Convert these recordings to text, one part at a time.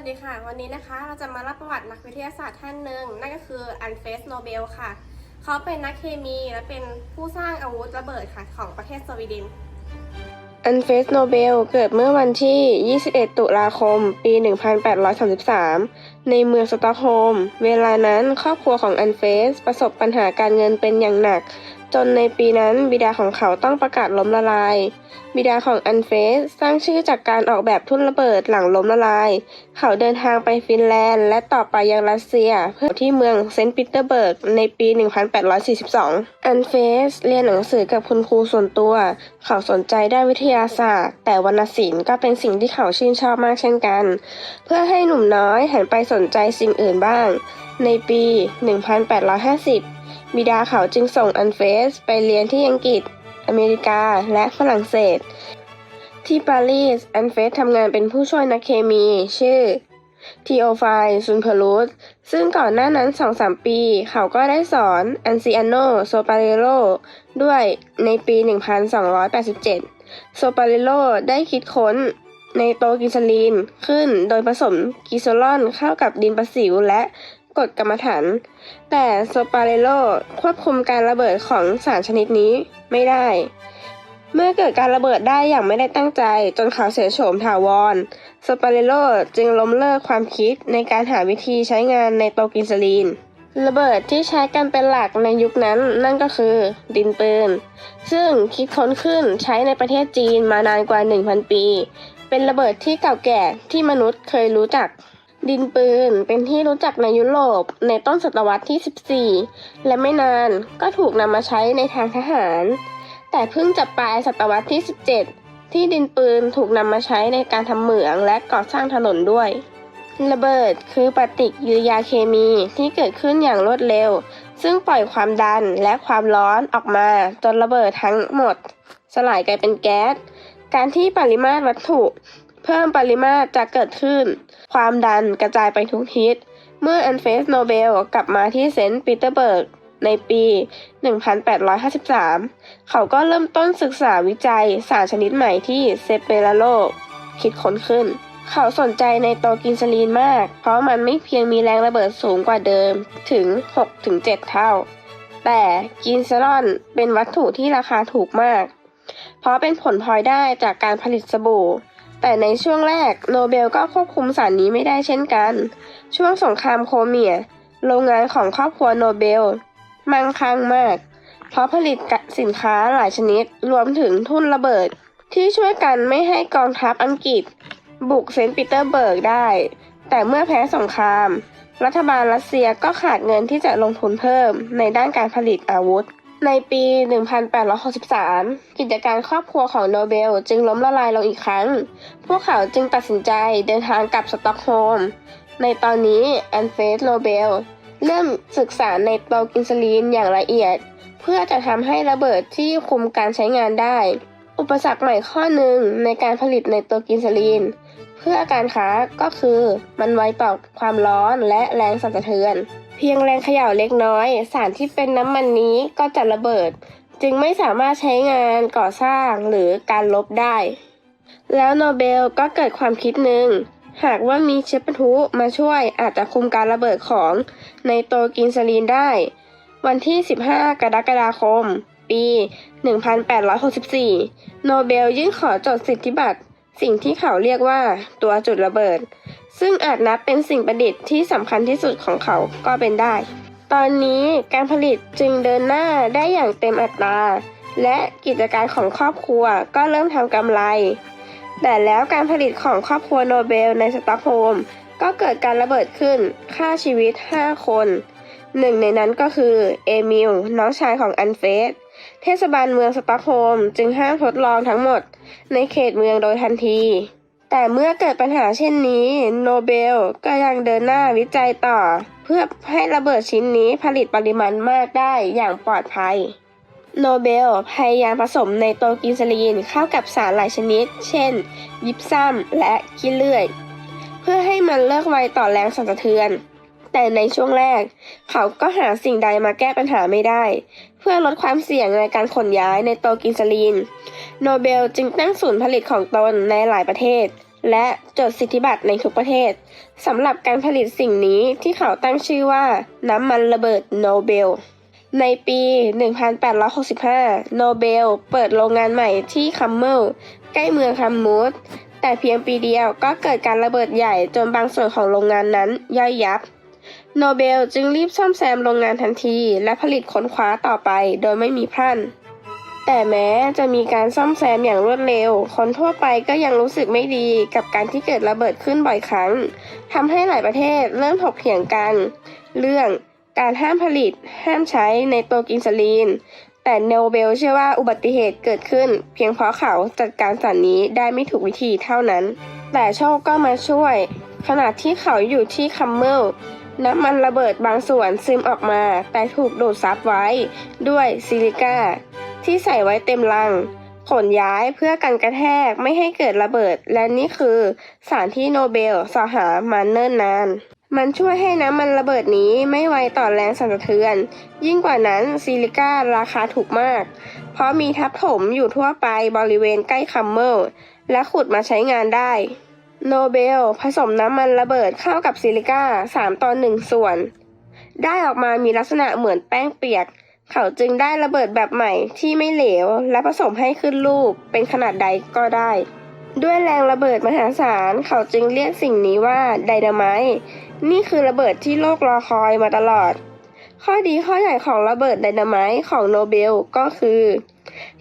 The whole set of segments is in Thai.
วัสดีค่ะ วันนี้นะคะเราจะมารับประวัตินักวิทยาศาสตร์ท่านหนึ่งนั่นก็คืออันเฟสโนเบลค่ะ เขาเป็นนักเคมีและเป็นผู้สร้างอาวุธระเบิดค่ะของประเทศสวีเดนอันเฟสโนเบลเกิดเมื่อวันที่ 21 ตุลาคม ปี 1833 ในเมืองสตอกโฮล์ม เวลานั้นครอบครัวของอันเฟสประสบปัญหาการเงินเป็นอย่างหนัก จนในปีนั้นบิดาของเขาต้องประกาศล้มละลาย บิดาของอันเฟสสร้างชื่อจากการออกแบบทุ่นระเบิดหลังล้มละลาย เขาเดินทางไปฟินแลนด์ และต่อไปยังรัสเซีย เพื่อที่เมืองเซนต์ปีเตอร์เบิร์กในปี 1842 อันเฟสเรียนหนังสือกับคุณครูส่วนตัว เขาสนใจด้านวิทยาศาสตร์ แต่วรรณศิลป์ก็เป็นสิ่งที่เขาชื่นชอบมากเช่นกัน เพื่อให้หนุ่มน้อยหันไปสนใจสิ่งอื่นบ้าง ในปี 1850 บิดาเขาจึงส่งอันเฟสไปเรียนที่อังกฤษ อเมริกา และฝรั่งเศส ที่ปารีส อันเฟสทำงานเป็นผู้ช่วยนักเคมี ชื่อทีโอไฟซุนเพลูสซึ่งก่อนหน้านั้น2-3ปี เขาก็ได้สอนอันซิอาโนโซปาเรโลด้วยในปี 1287 โซปาเรโลได้คิดค้นในโตกิซาลีนขึ้นโดยผสมกิโซลอนเข้ากับดินประสิวและ กรดกรรมฐาน แต่โซปาเรโลควบคุมการระเบิดของสารชนิดนี้ไม่ได้ เมื่อเกิดการระเบิดได้อย่างไม่ได้ตั้งใจ จนเขาเสียโฉมถาวรโซปาเรโลจึงล้มเลิกความคิดในการหาวิธีใช้งานในโตกินซาลีน ระเบิดที่ใช้กันเป็นหลักในยุคนั้นนั่นก็คือ ดินปืน ซึ่งคิดค้นขึ้นใช้ในประเทศจีนมานานกว่า 1,000 ปี เป็นระเบิดที่เก่าแก่ที่มนุษย์เคยรู้จัก ดินปืนเป็นที่รู้จักในยุโรปในต้นศตวรรษที่ 14 และไม่นานก็ถูกนำมาใช้ในทางทหาร แต่เพิ่งจะปลายศตวรรษที่ 17 ที่ดินปืนถูกนำมาใช้ในการทำเหมืองและก่อสร้างถนนด้วย ระเบิดคือปฏิกิริยาเคมีที่เกิดขึ้นอย่างรวดเร็ว ซึ่งปล่อยความดันและความร้อนออกมาจนระเบิดทั้งหมด สลายกลายเป็นแก๊สการที่ปริมาตรวัตถุ เพิ่มปริมาตรจะเกิดขึ้น ความดันกระจายไปทุกทิศ เมื่ออันเฟสโนเบลกลับมาที่เซนต์ปีเตอร์เบิร์กในปี 1853 เขาก็เริ่มต้นศึกษาวิจัยสารชนิดใหม่ที่เซเปราโลคิดค้นขึ้น เขาสนใจในโตกินซาลีนมาก เพราะมันไม่เพียงมีแรงระเบิดสูงกว่าเดิมถึง 6-7 เท่า แต่กินซาลอนเป็นวัตถุที่ราคาถูกมาก เพราะเป็นผลพลอยได้จากการผลิตสบู่ แต่ในช่วงแรกโนเบลก็ควบคุมสารนี้ไม่ได้เช่นกัน ช่วงสงครามโคเมีย โรงงานของครอบครัวโนเบล มั่งคั่งมาก เพราะผลิตสินค้าหลายชนิดรวมถึงทุ่นระเบิด ที่ช่วยกันไม่ให้กองทัพอังกฤษ บุกเซนต์ปีเตอร์เบิร์กได้ แต่เมื่อแพ้สงคราม รัฐบาลรัสเซียก็ขาดเงินที่จะลงทุนเพิ่มในด้านการผลิตอาวุธ ในปี 1863 กิจการครอบครัวของโนเบลจึงล้มละลายลงอีกครั้ง พวกเขาจึงตัดสินใจเดินทางกลับสต็อกโฮล์ม ในตอนนี้แอนเฟสโนเบลเริ่มศึกษาในโตรกินซลีนอย่างละเอียด เพื่อจะทำให้ระเบิดที่คุมการใช้งานได้ อุปสรรคใหม่ข้อหนึ่งในการผลิตในโตรกินซลีน เพื่อการค้าก็คือมันไวต่อความร้อนและแรงสั่นสะเทือน เพียงแรงเขย่าเล็กน้อย สารที่เป็นน้ำมันนี้ก็จะระเบิด จึงไม่สามารถใช้งานก่อสร้างหรือการลบได้ แล้วโนเบลก็เกิดความคิดหนึ่ง หากว่ามีเชื้อปะทุมาช่วยอาจจะคุมการระเบิดของในโตกินซาลีนได้ วันที่ 15 กรกฎาคม ปี 1864 โนเบลยื่นขอจดสิทธิบัตร สิ่งที่เขาเรียกว่าตัวจุดระเบิด ซึ่งอาจนับเป็นสิ่งประดิษฐ์ที่สำคัญที่สุดของเขาก็เป็นได้ ตอนนี้การผลิตจึงเดินหน้าได้อย่างเต็มอัตรา และกิจการของครอบครัวก็เริ่มทำกำไร แต่แล้วการผลิตของครอบครัวโนเบลในสต็อกโฮมก็เกิดการระเบิดขึ้นฆ่าชีวิต 5 คน หนึ่งในนั้นก็คือเอมิลน้องชายของอันเฟส เทศบาลเมืองสต็อกโฮล์มจึงห้ามทดลองทั้งหมดในเขตเมืองโดยทันที แต่เมื่อเกิดปัญหาเช่นนี้ โนเบลก็ยังเดินหน้าวิจัยต่อ เพื่อให้ระเบิดชิ้นนี้ผลิตปริมาณมากได้อย่างปลอดภัย โนเบลพยายามผสมในโตกินซลีนเข้ากับสารหลายชนิด เช่น ยิปซัมและขี้เลื่อย เพื่อให้มันเลิกไวต่อแรงสั่นสะเทือน แต่ในช่วงแรก เขาก็หาสิ่งใดมาแก้ปัญหาไม่ได้ เพื่อลดความเสี่ยงในการขนย้ายในโตกินซาลีน โนเบลจึงตั้งศูนย์ผลิตของตนในหลายประเทศ และจดสิทธิบัตรในทุกประเทศสำหรับการผลิตสิ่งนี้ที่เขาตั้งชื่อว่า น้ำมันระเบิดโนเบลในปี 1865 โนเบล เปิดโรงงานใหม่ที่คัมเมล ใกล้เมืองคัมมูดแต่เพียงปีเดียวก็เกิดการระเบิดใหญ่จนบางส่วนของโรงงานนั้นย่อยยับ โนเบลจึงรีบซ่อมแซมโรงงานทันทีและผลิตค้นคว้าต่อไปโดยไม่มีพรั่นแต่แม้จะมีการซ่อมแซมอย่างรวดเร็ว คนทั่วไปก็ยังรู้สึกไม่ดีกับการที่เกิดระเบิดขึ้นบ่อยครั้งทำให้หลายประเทศเริ่มถกเถียงกัน เรื่องการห้ามผลิต ห้ามใช้ในโตรกินซาลีน แต่โนเบลเชื่อว่าอุบัติเหตุเกิดขึ้น เพียงเพราะเขาจัดการสารนี้ได้ไม่ถูกวิธีเท่านั้น แต่โชคก็มาช่วย ขณะที่เขาอยู่ที่คัมเมล น้ำมันระเบิดบางส่วนซึมออกมา แต่ถูกดูดซับไว้ ด้วยซิลิก้า ที่ใส่ไว้เต็มลัง ขนย้ายเพื่อกันกระแทกไม่ให้เกิดระเบิด และนี่คือสารที่โนเบลสอหามาเนิ่นนาน มันช่วยให้น้ำมันระเบิดนี้ไม่ไวต่อแรงสั่นสะเทือน ยิ่งกว่านั้นซิลิก้าราคาถูกมาก เพราะมีทับถมอยู่ทั่วไปบริเวณใกล้คัมเมลและขุดมาใช้งานได้ โนเบล ผสมน้ำมันระเบิดเข้ากับซิลิก้า 3 ต่อ 1 ส่วน ได้ออกมามีลักษณะเหมือนแป้งเปียก เขาจึงได้ระเบิดแบบใหม่ที่ไม่เหลว และผสมให้ขึ้นรูปเป็นขนาดใดก็ได้ ด้วยแรงระเบิดมหาศาล เขาจึงเรียกสิ่งนี้ว่าไดนาไมต์นี่คือระเบิดที่โลกรอคอยมาตลอด ข้อดีข้อใหญ่ของระเบิดไดนาไมต์ของโนเบลก็คือ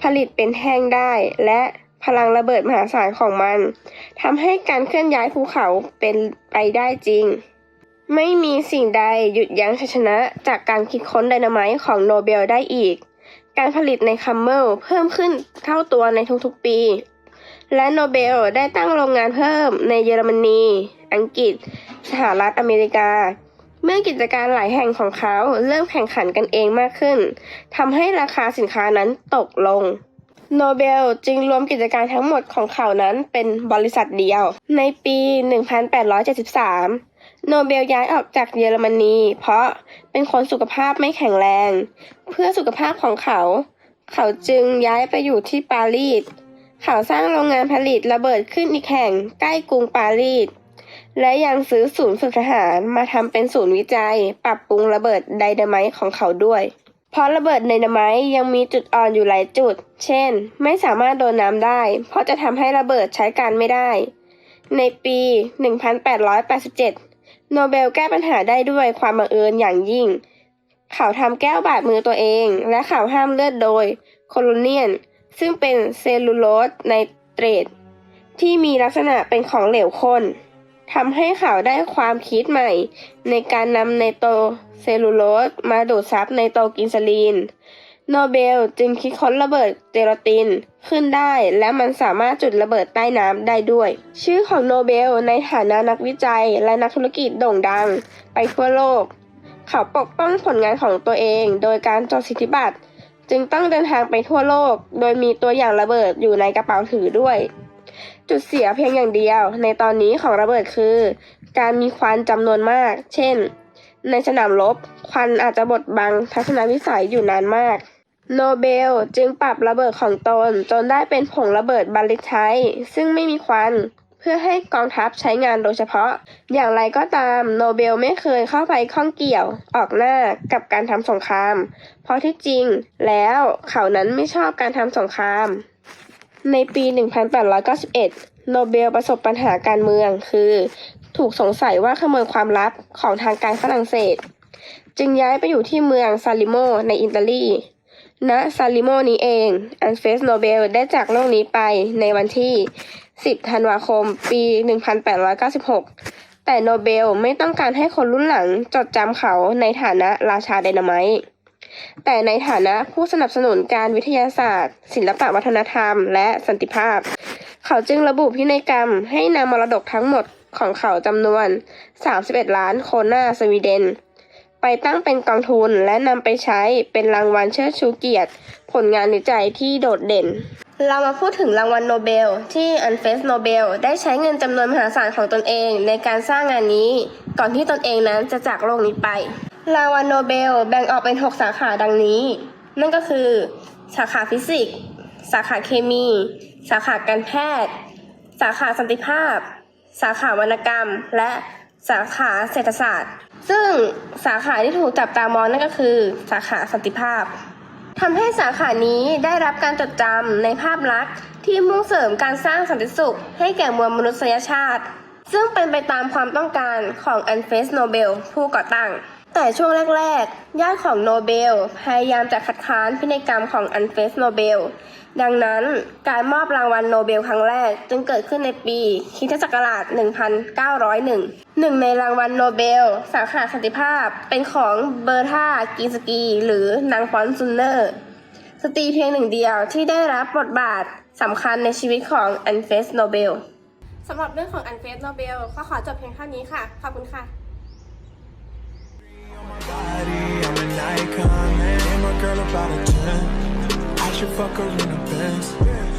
ผลิตเป็นแท่งได้และ พลังระเบิดมหาศาลของมันทำให้การเคลื่อนย้ายภูเขาเป็นไปได้จริง ไม่มีสิ่งใดหยุดยั้งชัยชนะจากการคิดค้นไดนาไมต์ของโนเบลได้อีก การผลิตในคัมเมลเพิ่มขึ้นเท่าตัวในทุกๆปี และโนเบลได้ตั้งโรงงานเพิ่มในเยอรมนี อังกฤษ สหรัฐอเมริกาเมื่อกิจการหลายแห่งของเขาเริ่มแข่งขันกันเองมากขึ้นทำให้ราคาสินค้านั้นตกลง โนเบลจึงรวมกิจการทั้งหมดของเขานั้นเป็นบริษัทเดียว ในปี 1873 โนเบลย้ายออกจากเยอรมนี เพราะเป็นคนสุขภาพไม่แข็งแรง เพื่อสุขภาพของเขา เขาจึงย้ายไปอยู่ที่ปารีส เขาสร้างโรงงานผลิตระเบิดขึ้นอีกแห่งใกล้กรุงปารีส และยังซื้อศูนย์ฝึกทหารมาทำเป็นศูนย์วิจัย ปรับปรุงระเบิดไดนาไมต์ของเขาด้วย ราะระเบิดไดนาไมต์ยังมีจุดอ่อนอยู่หลายจุด เช่น ไม่สามารถโดนน้ำได้ เพราะจะทำให้ระเบิดใช้การไม่ได้ ในปี 1887 โนเบลแก้ปัญหาได้ด้วยความบังเอิญอย่างยิ่ง เขาทำแก้วบาดมือตัวเอง และเขาห้ามเลือดโดยโคโลเนียน ซึ่งเป็นเซลลูโลสไนเตรตที่มีลักษณะเป็นของเหลวข้น ทำให้เขาได้ความคิดใหม่ ในการนำไนโตรเซลลูโลสมาดูดซับไนโตรกินซาลีน โนเบลจึงคิดค้นระเบิดเจลาตินขึ้นได้ และมันสามารถจุดระเบิดใต้น้ำได้ด้วย ชื่อของโนเบลในฐานะนักวิจัยและนักธุรกิจโด่งดังไปทั่วโลก เขาปกป้องผลงานของตัวเองโดยการจดสิทธิบัตรจึงต้องเดินทางไปทั่วโลก โดยมีตัวอย่างระเบิดอยู่ในกระเป๋าถือด้วย จุดเสียเพียงอย่างเดียว ในตอนนี้ของระเบิดคือ การมีควันจำนวนมาก เช่น ในสนามรบควันอาจจะบดบังทัศนวิสัยอยู่นานมาก โนเบลจึงปรับระเบิดของตน จนได้เป็นผงระเบิดบาลิตไทต์ซึ่งไม่มีควันเพื่อให้กองทัพใช้งานโดยเฉพาะ อย่างไรก็ตามโนเบลไม่เคยเข้าไปข้องเกี่ยวออกหน้ากับการทำสงคราม เพราะที่จริงแล้วเขานั้นไม่ชอบการทำสงคราม ในปี 1891 โนเบลประสบปัญหาการเมือง คือ ถูกสงสัยว่าขโมยความลับของทางการฝรั่งเศส จึงย้ายไปอยู่ที่เมืองซาลิโมในอิตาลีณซาลิโมนี้เอง อันเฟสโนเบลได้จากโลกนี้ไปในวันที่ 10 ธันวาคม ปี 1896 แต่โนเบลไม่ต้องการให้คนรุ่นหลังจดจำเขาในฐานะราชาไดนาไมต์ แต่ในฐานะผู้สนับสนุนการวิทยาศาสตร์ ศิลปวัฒนธรรม และสันติภาพ เขาจึงระบุพินัยกรรมให้นำมรดกทั้งหมดของเขาจำนวน 31 ล้านโคนาสวีเดน ไปตั้งเป็นกองทุนและนำไปใช้เป็นรางวัลเชิดชูเกียรติ ผลงานวิจัยที่โดดเด่น เรามาพูดถึงรางวัลโนเบล ที่อันเฟสโนเบลได้ใช้เงินจำนวนมหาศาลของตนเองในการสร้างงานนี้ ก่อนที่ตนเองนั้นจะจากโลกนี้ไป รางวัลโนเบลแบ่งออกเป็น 6 สาขาดังนี้ นั่นก็คือ สาขาฟิสิกส์ สาขาเคมี สาขาการแพทย์ สาขาสันติภาพ สาขาวรรณกรรม และสาขาเศรษฐศาสตร์ ซึ่งสาขาที่ถูกจับตามองนั่นก็คือ สาขาสันติภาพทำให้สาขานี้ได้รับการจดจำในภาพลักษณ์ที่มุ่งเสริมการสร้างสันติสุขให้แก่มวลมนุษยชาติ ซึ่งเป็นไปตามความต้องการของอันเฟสโนเบลผู้ก่อตั้ง แต่ช่วงแรกๆ ญาติของโนเบล พยายามจะคัดค้านพินัยกรรมของอันเฟสโนเบล ดังนั้นการมอบรางวัลโนเบลครั้งแรกจึงเกิดขึ้นในปีคริสตศักราช 1901 หนึ่งในรางวัลโนเบล สาขาสันติภาพเป็นของเบอร์ธากีสกี หรือนางฟอนซุนเนอร์ สตรีเพียงหนึ่งเดียวที่ได้รับบทบาทสำคัญในชีวิตของอันเฟสโนเบลสำหรับเรื่องของอันเฟสโนเบลก็ขอจบเพียงเท่านี้ค่ะ ขอบคุณค่ะ should fuck her in the Benz.